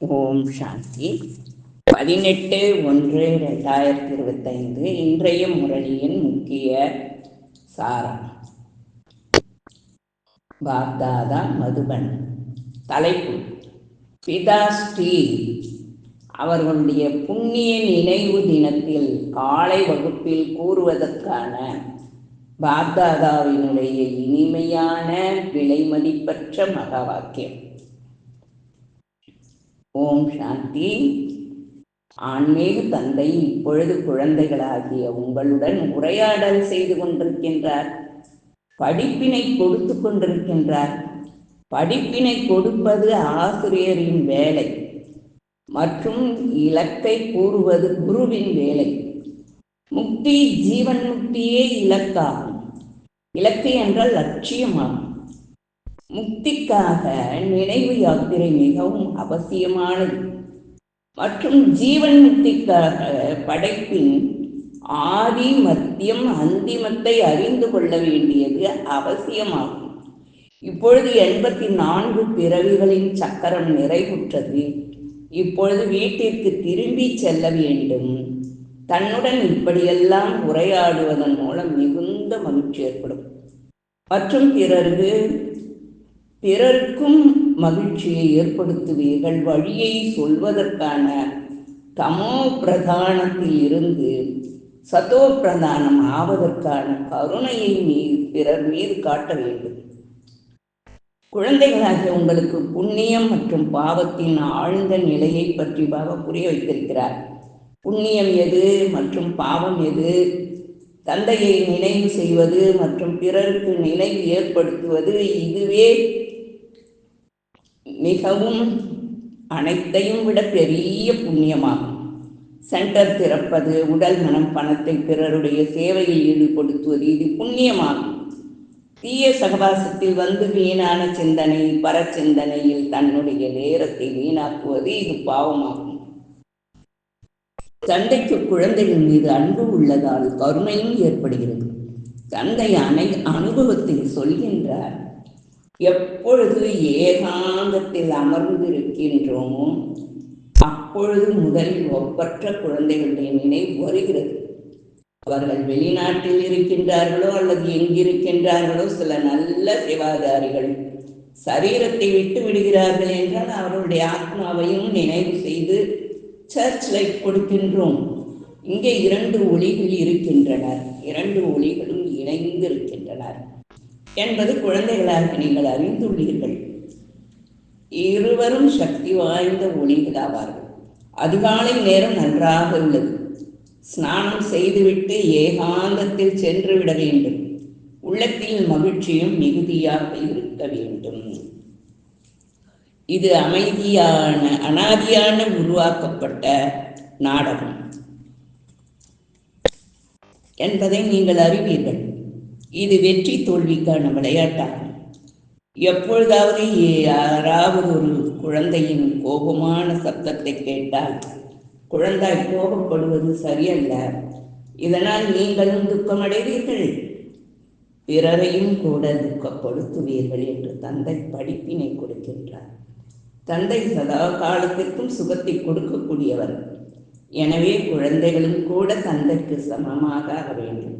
ஓம் சாந்தி. பதினெட்டு ஒன்று ரெண்டாயிரத்தி இருபத்தைந்து இன்றைய முரளியின் முக்கிய சாரம். பாப்தாதா மதுபன். தலைப்பு. பிதா ஸ்ரீ. அவர்களுடைய புண்ணிய நினைவு தினத்தில் காலை வகுப்பில் கூறுவதற்கான பாப்தாதாவினுடைய இனிமையான விலைமதிப்பற்ற மகா வாக்கியம். ஓம் சாந்தி. ஆன்மீக தந்தை இப்பொழுது குழந்தைகளாகிய உங்களுடன் உரையாடல் செய்து கொண்டிருக்கின்றார். படிப்பினை கொடுத்து கொண்டிருக்கின்றார். படிப்பினை கொடுப்பது ஆசிரியரின் வேலை. மற்றும் இலக்கை கூறுவது குருவின் வேலை. முக்தி ஜீவன் முக்தியே இலக்காகும். இலக்கு என்றால் லட்சியமாகும். முக்திக்காக நினைவு யாத்திரை மிகவும் அவசியமானது. மற்றும் ஜீவன் முக்திக்காக படைப்பின் ஆதி மத்தியம் அந்திமத்தை அறிந்து கொள்ள வேண்டியது அவசியமாகும். இப்பொழுது எண்பத்தி நான்கு பிறவிகளின் சக்கரம் நிறைவுற்றது. இப்பொழுது வீட்டிற்கு திரும்பி செல்ல வேண்டும். தன்னுடன் இப்படியெல்லாம் உரையாடுவதன் மூலம் மிகுந்த மகிழ்ச்சி ஏற்படும். மற்றும் பிறகு பிறருக்கும் மகிழ்ச்சியை ஏற்படுத்துவீர்கள். வழியை சொல்வதற்கான தமோ பிரதானத்தில் இருந்து சதோ பிரதானம் ஆவதற்கான கருணையை நீ பிறர் மீது காட்ட வேண்டும். குழந்தைகளாகிய உங்களுக்கு புண்ணியம் மற்றும் பாவத்தின் ஆழ்ந்த நிலையை பற்றி பாபா புரிய வைத்திருக்கிறார். புண்ணியம் எது மற்றும் பாவம் எது? தந்தையை நினைவு செய்வது மற்றும் பிறருக்கு நினைவு ஏற்படுத்துவது இதுவே மிகவும் அனைத்தையும் விட பெரிய புண்ணியமாகும். சென்டர் திறப்பது உடல் மனம் பணத்தை பிறருடைய சேவையில் ஈடுபடுத்துவது இது புண்ணியமாகும். தீய சகவாசத்தில் வந்து வீணான சிந்தனை பரச்சிந்தனையில் தன்னுடைய நேரத்தை வீணாக்குவது இது பாவமாகும். தந்தைக்கு குழந்தைகள் மீது அன்பு உள்ளதால் கருணையும் ஏற்படுகிறது. தந்தை அனை அனுபவத்தை சொல்கின்றார் எப்பொழுது ஏகாந்தத்தில் அமர்ந்திருக்கின்றோமோ அப்பொழுது முதலில் ஒப்பற்ற குழந்தைகளுடைய நினைவு வருகிறது. அவர்கள் வெளிநாட்டில் இருக்கின்றார்களோ அல்லது எங்கிருக்கின்றார்களோ சில நல்ல சேவாதாரிகள் சரீரத்தை விட்டு விடுகிறார்கள் என்றால் அவர்களுடைய ஆத்மாவையும் நினைவு செய்து சர்ச் லைட் கொடுக்கின்றோம். இங்கே இரண்டு ஒளிகள் இருக்கின்றனர் இரண்டு ஒளிகளும் இணைந்து இருக்கின்றனர் என்பது குழந்தைகளாக நீங்கள் அறிந்துள்ளீர்கள். இருவரும் சக்தி வாய்ந்த ஒளிகள் ஆவார்கள் அதிகாலை நேரம் நன்றாக உள்ளது. ஸ்நானம் செய்துவிட்டு ஏகாந்தத்தில் சென்று விட வேண்டும். உள்ளத்தில் மகிழ்ச்சியும் மிகுதியாக இருக்க வேண்டும். இது அமைதியான அனாதியான உருவாக்கப்பட்ட நாடகம். என்பதை நீங்கள் அறிவீர்கள். இது வெற்றி தோல்விக்கான விளையாட்டாகும். எப்பொழுதாவது யாராவது ஒரு குழந்தையின் கோபமான சப்தத்தை கேட்டால் குழந்தை கோபப்படுவது சரியல்ல. இதனால் நீங்களும் துக்கமடைவீர்கள். பிறரையும் கூட துக்கப்படுத்துவீர்கள் என்று தந்தை படிப்பினை கொடுக்கின்றார். தந்தை சதா காலத்திற்கும் சுகத்தை கொடுக்கக்கூடியவர். எனவே குழந்தைகளும் கூட தந்தைக்கு சமமாக ஆக வேண்டும்.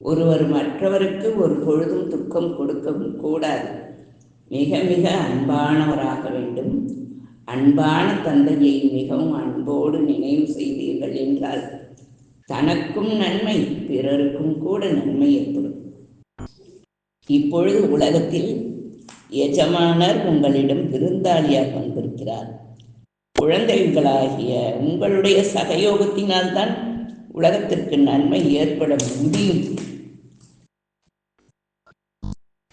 ஒருவர் மற்றவருக்கு ஒரு பொழுதும் துக்கம் கொடுக்கவும் கூடாது. மிக மிக அன்பானவராக வேண்டும். அன்பான தந்தையை மிகவும் அன்போடு நினைவு செய்தீர்கள் என்றால் தனக்கும் நன்மை பிறருக்கும் கூட நன்மை ஏற்படும். இப்பொழுது உலகத்தில் எஜமானர் உங்களிடம் விருந்தாளியாக வந்திருக்கிறார். குழந்தைகளாகிய உங்களுடைய சகயோகத்தினால்தான் உலகத்திற்கு நன்மை ஏற்பட முடியும்.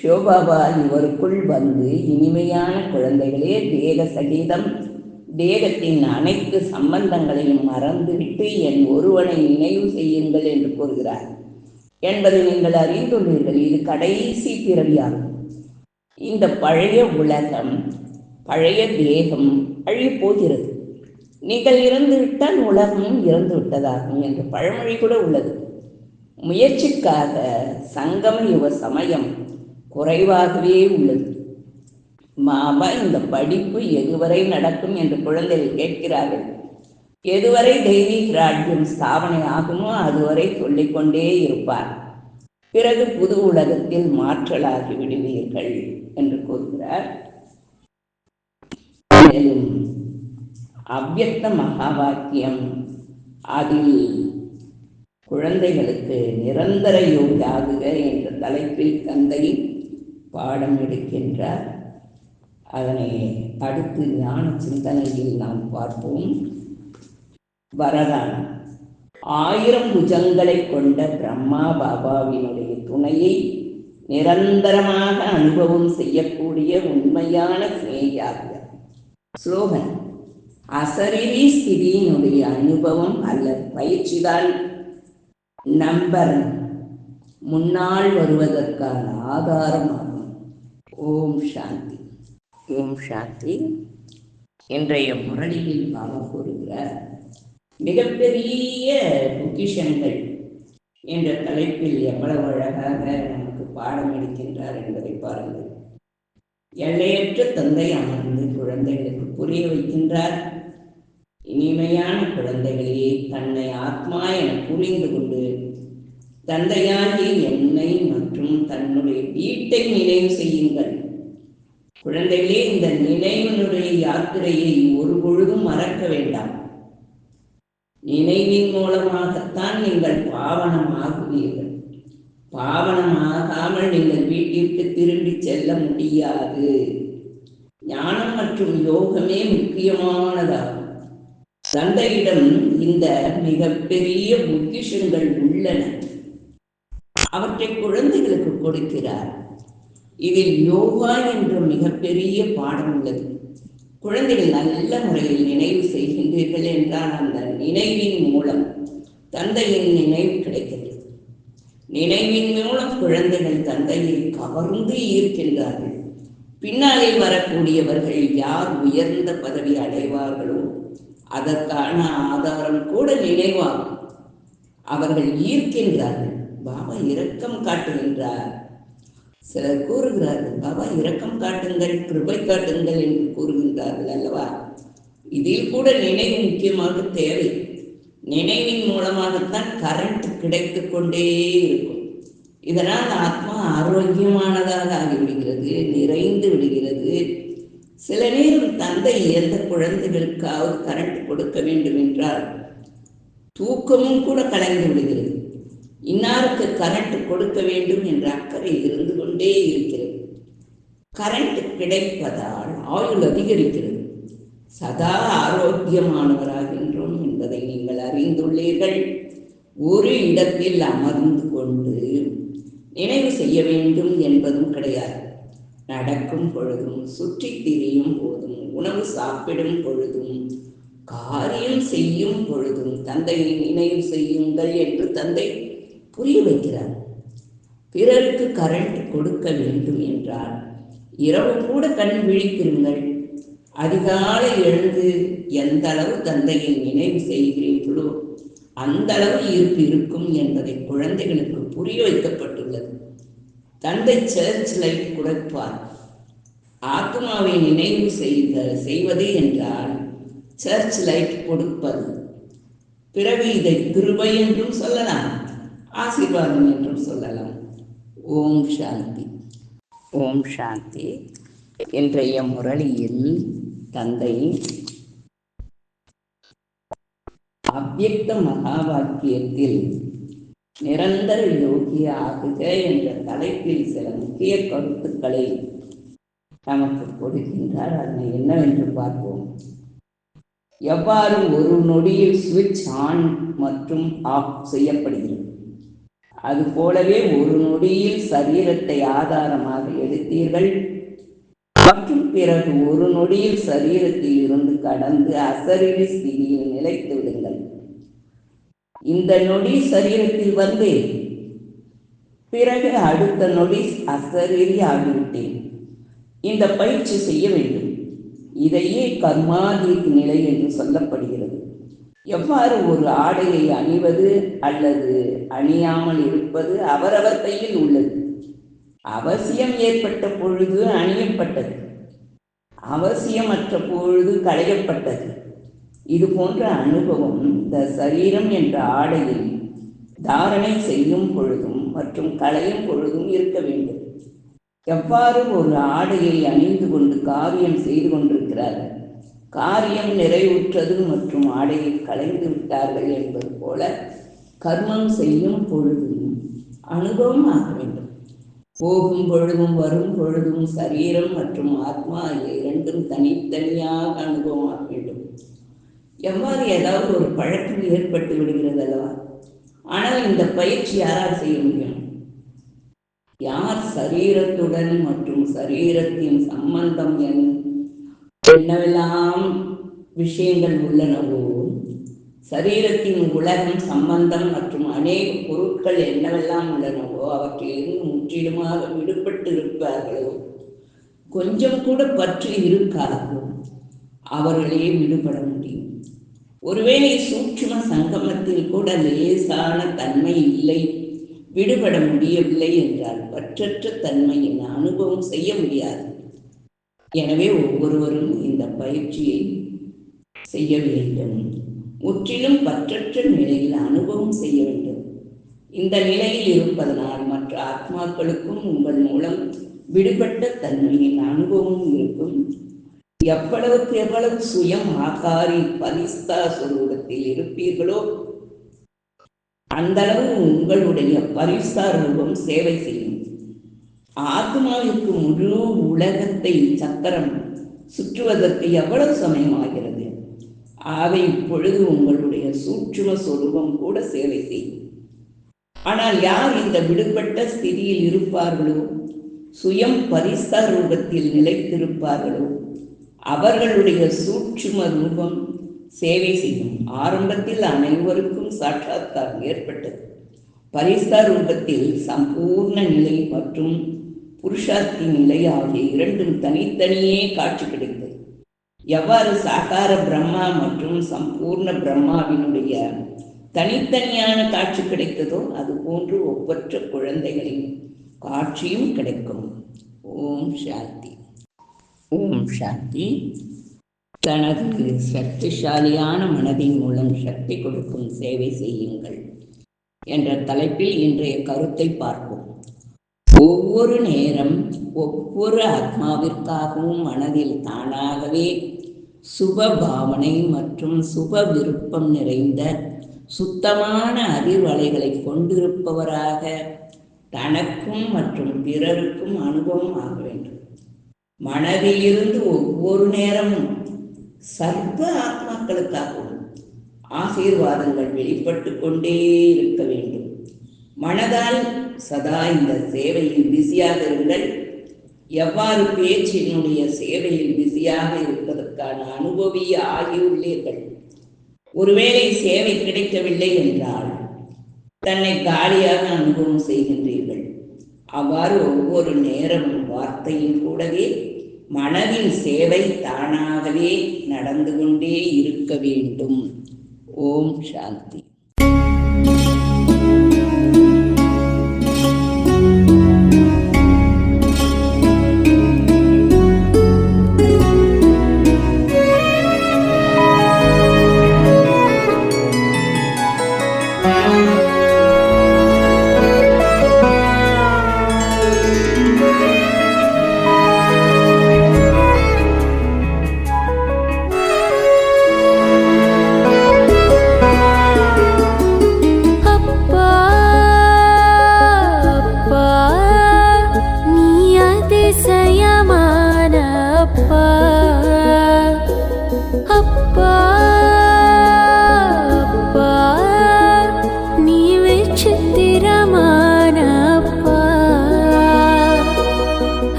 ஷோபாபா இவருக்குள் வந்து இனிமையான குழந்தைகளே தேக சகிதம் தேகத்தின் அனைத்து சம்பந்தங்களையும் மறந்துவிட்டு என் ஒருவனை நினைவு செய்யுங்கள் என்று கூறுகிறார். என்பதை நீங்கள் அறிந்துள்ளீர்கள். இது கடைசி பிறவியாகும். இந்த பழைய உலகம் பழைய தேகம் அழிப்போகிறது நீங்கள் இறந்துவிட்டால் உலகமும் இறந்து விட்டதாகும் என்று பழமொழி கூட உள்ளது. முயற்சிக்காக சங்கம யுவ சமயம் குறைவாகவே உள்ளது. மாமா இந்த படிப்பு எதுவரை நடக்கும் என்று குழந்தைகள் கேட்கிறார்கள். எதுவரை தெய்வீக ராஜ்யம் ஸ்தாபனை ஆகுமோ அதுவரை சொல்லிக்கொண்டே இருப்பார். பிறகு புது உலகத்தில் மாற்றலாகி விடுவீர்கள் என்று கூறுகிறார். மேலும் அவ்யக்த மகா வாக்கியம் அதில் குழந்தைகளுக்கு நிரந்தர யோகாகுக என்ற தலைப்பில் தந்தை பாடம் எடுக்கின்றார். அதனை அடுத்து ஞான சிந்தனையில் நாம் பார்ப்போம். வரதான் ஆயிரம் புஜங்களை கொண்ட பிரம்மா பாபாவினுடைய துணையை நிரந்தரமாக அனுபவம் செய்யக்கூடிய உண்மையான சிநேகியாக ஸ்லோகன். அசரீரி ஸ்திதியினுடைய அனுபவம் அல்லது பயிற்சிதான் நம்பர். முன்னால் வருவதற்கான ஆதாரமாகும். ஓம் சாந்தி. ஓம் சாந்தி. இன்றைய முரளியில் பாபா கூறுகிறார் மிகப்பெரிய பொக்கிஷங்கள் என்ற தலைப்பில் எவ்வளவு அழகாக நமக்கு பாடம் எடுக்கின்றார் என்பதை பாருங்கள். எல்லையற்ற தந்தை அமர்ந்து குழந்தைகளுக்கு புரிய வைக்கின்றார். இனிமையான குழந்தைகளே தன்னை ஆத்மா என புரிந்து கொண்டு தந்தையாகிய என்னை மற்றும் தன்னுடைய வீட்டை நினைவு செய்யுங்கள். குழந்தைகளே இந்த நினைவினுடைய யாத்திரையை ஒரு பொழுதும் மறக்க வேண்டாம். நினைவின் மூலமாகத்தான் நீங்கள் பாவனம் ஆகுவீர்கள். பாவனமாகாமல் நீங்கள் வீட்டிற்கு திரும்பி செல்ல முடியாது. ஞானம் மற்றும் யோகமே முக்கியமானதாகும். தந்தையிடம் இந்த மிகப்பெரிய பொக்கிஷங்கள் உள்ளன. அவற்றை குழந்தைகளுக்கு கொடுக்கிறார். இதில் யோகா என்ற மிகப்பெரிய பாடம் உள்ளது. குழந்தைகள் நல்ல முறையில் நினைவு செய்கின்றீர்கள் என்றால் அந்த நினைவின் மூலம் தந்தையின் நினைவு கிடைக்கிறது. நினைவின் மூலம் குழந்தைகள் தந்தையை கவர்ந்து ஈர்க்கின்றார்கள். பின்னாலே வரக்கூடியவர்கள் யார் உயர்ந்த பதவி அடைவார்களோ அதற்கான ஆதாரம் கூட நினைவாகும். அவர்கள் ஈர்க்கின்றார்கள். பாபா இரக்கம் காட்டுகின்றார். சிலர் கூறுகிறார்கள் பாபா இரக்கம் காட்டுங்கள் கிருபை காட்டுங்கள் என்று கூறுகின்றார்கள் அல்லவா? இதில் கூட நினைவு முக்கியமாக தேவை. நினைவின் மூலமாகத்தான் கரண்ட் கிடைத்து கொண்டே இருக்கும். இதனால் ஆத்மா ஆரோக்கியமானதாக ஆகிவிடுகிறது நிறைந்து விடுகிறது. சில நேரம் தந்தை எந்த குழந்தைகளுக்காவது கரண்ட் கொடுக்க வேண்டும் என்றால் தூக்கமும் கூட கலந்து விடுகிறது. இன்னாருக்கு கரண்ட் கொடுக்க வேண்டும் என்ற அக்கறை இருந்து கொண்டே இருக்கிறது. கரண்ட் கிடைப்பதால் ஆயுள் அதிகரிக்கிறது. சதா ஆரோக்கியமானவராகின்றோம் என்பதை நீங்கள் அறிந்துள்ளீர்கள். ஒரு இடத்தில் அமர்ந்து கொண்டு நினைவு செய்ய வேண்டும் என்பதும் கிடையாது. நடக்கும் பொழுதும் சுற்றி திரியும் போதும் உணவு சாப்பிடும் பொழுதும் காரியம் செய்யும் பொழுதும் தந்தையை நினைவு செய்யுங்கள் என்று தந்தை புரிய வைக்கிறார் பிறருக்கு கரண்ட் கொடுக்க வேண்டும் என்றால் இரவு கூட கண் விழித்திருங்கள். அதிகாலை எழுந்து எந்த அளவு தந்தையை நினைவு செய்கிறீர்களோ அந்த அளவு இருப்பு இருக்கும் என்பதை குழந்தைகளுக்கு புரிய வைக்கப்பட்டுள்ளது. தந்தை சர்ச் லைட் கொடுப்பார் ஆத்மாவை நினைவு செய்த செய்வது என்றால் சர்ச் லைட் கொடுப்பது. பிறகு இதை கிருபை என்றும் சொல்லலாம். ஆசீர்வாதம் என்றும் சொல்லலாம். ஓம் சாந்தி. ஓம் சாந்தி. இன்றைய முரளியில் தந்தை அவ்வியக்த மகா வாக்கியத்தில் நிரந்தர யோகிய ஆகுக என்ற தலைப்பில் சில முக்கிய கருத்துக்களை நமக்கு கொடுக்கின்றார். அதனை என்னவென்று பார்ப்போம். எவ்வாறு ஒரு நொடியில் சுவிட்ச் ஆன் மற்றும் ஆஃப் செய்யப்படுகிறது? அது போலவே ஒரு நொடியில் சரீரத்தை ஆதாரமாக எடுத்தீர்கள். மற்றும் பிறகு ஒரு நொடியில் சரீரத்தில் இருந்து கடந்து அசரீரி ஸ்திதியில் நிலைத்து விடுங்கள். இந்த நொடி சரீரத்தில் வந்து பிறகு அடுத்த நொடி அசரீரி ஆகிவிட்டேன். இந்த பயிற்சி செய்ய வேண்டும். இதையே கர்மாதீத் நிலை என்று சொல்லப்படுகிறது. எவ்வாறு ஒரு ஆடையை அணிவது அல்லது அணியாமல் இருப்பது அவரவர் கையில் உள்ளது. அவசியம் ஏற்பட்ட பொழுது அணியப்பட்டது. அவசியமற்ற பொழுது களையப்பட்டது. இது போன்ற அனுபவம் இந்த சரீரம் என்ற ஆடையில் தாரணை செய்யும் பொழுதும் மற்றும் களையும் பொழுதும் இருக்க வேண்டும். எவ்வாறு ஒரு ஆடையை அணிந்து கொண்டு காவியம் செய்து கொண்டிருக்கிறார்கள் காரியம் நிறைவுற்றது மற்றும் ஆடையை கலைந்து விட்டார்கள் என்பது போல கர்மம் செய்யும் பொழுதும் அனுபவம் ஆக வேண்டும். போகும் பொழுதும் வரும் பொழுதும் சரீரம் மற்றும் ஆத்மா இரண்டும் தனித்தனியாக அனுபவம் ஆக வேண்டும். எவ்வாறு ஏதாவது ஒரு பழக்கம் ஏற்பட்டு விடுகிறது அல்லவா? ஆனால் இந்த பயிற்சி யாரால் செய்ய முடியும்? யார் சரீரத்துடன் மற்றும் சரீரத்தின் சம்பந்தம் என் என்னவெல்லாம் விஷயங்கள் உள்ளனவோ சரீரத்தின் உலகம் சம்பந்தம் மற்றும் அநேக பொருட்கள் என்னவெல்லாம் உள்ளனவோ அவற்றிலிருந்து முற்றிலுமாக விடுபட்டு இருப்பார்களோ கொஞ்சம் கூட பற்று இருக்காதோ. அவர்களே விடுபட முடியும். ஒருவேளை சூட்சும சங்கமத்தில் கூட லேசான தன்மை இல்லை விடுபட முடியவில்லை என்றால் பற்றற்ற தன்மையின் அனுபவம் செய்ய முடியாது. எனவே ஒவ்வொருவரும் இந்த பயிற்சியை செய்ய வேண்டும். முற்றிலும் பற்றற்ற நிலையில் அனுபவம் செய்ய வேண்டும். இந்த நிலையில் இருப்பதனால் மற்ற ஆத்மாக்களுக்கும் உங்கள் மூலம் விடுபட்ட தன்மையின் அனுபவம் இருக்கும். எவ்வளவுக்கு எவ்வளவு சுயம் ஆகாரி பரிஸ்தா சுரூபத்தில் இருப்பீர்களோ அந்த அளவு உங்களுடைய பரிஸ்தா ரூபம் சேவை செய்யும். ஆத்மாவிற்கு முழு உலகத்தை சக்கரம் சுற்றுவதற்கு எவ்வளவு சமயமாகிறது? ஆகவே இப்பொழுது உங்களுடைய சூட்சும சொரூபம் கூட சேவை செய்யும். ஆனால் யார் இந்த விடுபட்ட ஸ்திதியில் இருப்பார்களோ? சுயம் பரிச ரூபத்தில் நிலைத்திருப்பார்களோ? அவர்களுடைய சூட்சும ரூபம் சேவை செய்யும். ஆரம்பத்தில் அனைவருக்கும் சாட்சாத்காரம் ஏற்பட்டது. பரிச ரூபத்தில் சம்பூர்ண நிலை மற்றும் புருஷார்த்தி நிலை ஆகிய இரண்டும் தனித்தனியே காட்சி கிடைத்தது. எவ்வாறு சாகார பிரம்மா மற்றும் சம்பூர்ண பிரம்மாவினுடைய தனித்தனியான காட்சி கிடைத்ததோ அது போன்று ஒப்பற்ற குழந்தைகளின் காட்சியும் கிடைக்கும். ஓம் சாந்தி. ஓம் சாந்தி. தனது சக்திசாலியான மனதின் மூலம் சக்தி கொடுக்கும் சேவை செய்யுங்கள் என்ற தலைப்பில் இன்றைய கருத்தை பார்ப்போம். ஒவ்வொரு நேரம் ஒவ்வொரு ஆத்மாவிற்காகவும் மனதில் தானாகவே சுப பாவனை மற்றும் சுப விருப்பம் நிறைந்த சுத்தமான அதிர்வலைகளை கொண்டிருப்பவராக தனக்கும் மற்றும் பிறருக்கும் அனுபவம் ஆக வேண்டும். மனதிலிருந்து ஒவ்வொரு நேரமும் சர்வ ஆத்மாக்களுக்காகவும் ஆசீர்வாதங்கள் வெளிப்பட்டு கொண்டே இருக்க வேண்டும். மனதால் சதா இந்த சேவையில் பிஸியாக இருங்கள். எவ்வாறு பேச்சினுடைய சேவையில் பிஸியாக இருப்பதற்கான அனுபவி ஆகியுள்ளீர்கள் ஒருவேளை சேவை கிடைக்கவில்லை என்றால் தன்னை காலியாக அனுபவம் செய்கின்றீர்கள். அவ்வாறு ஒவ்வொரு நேரமும் வார்த்தையின் கூடவே மனதில் சேவை தானாகவே நடந்து கொண்டே இருக்க வேண்டும். ஓம் சாந்தி.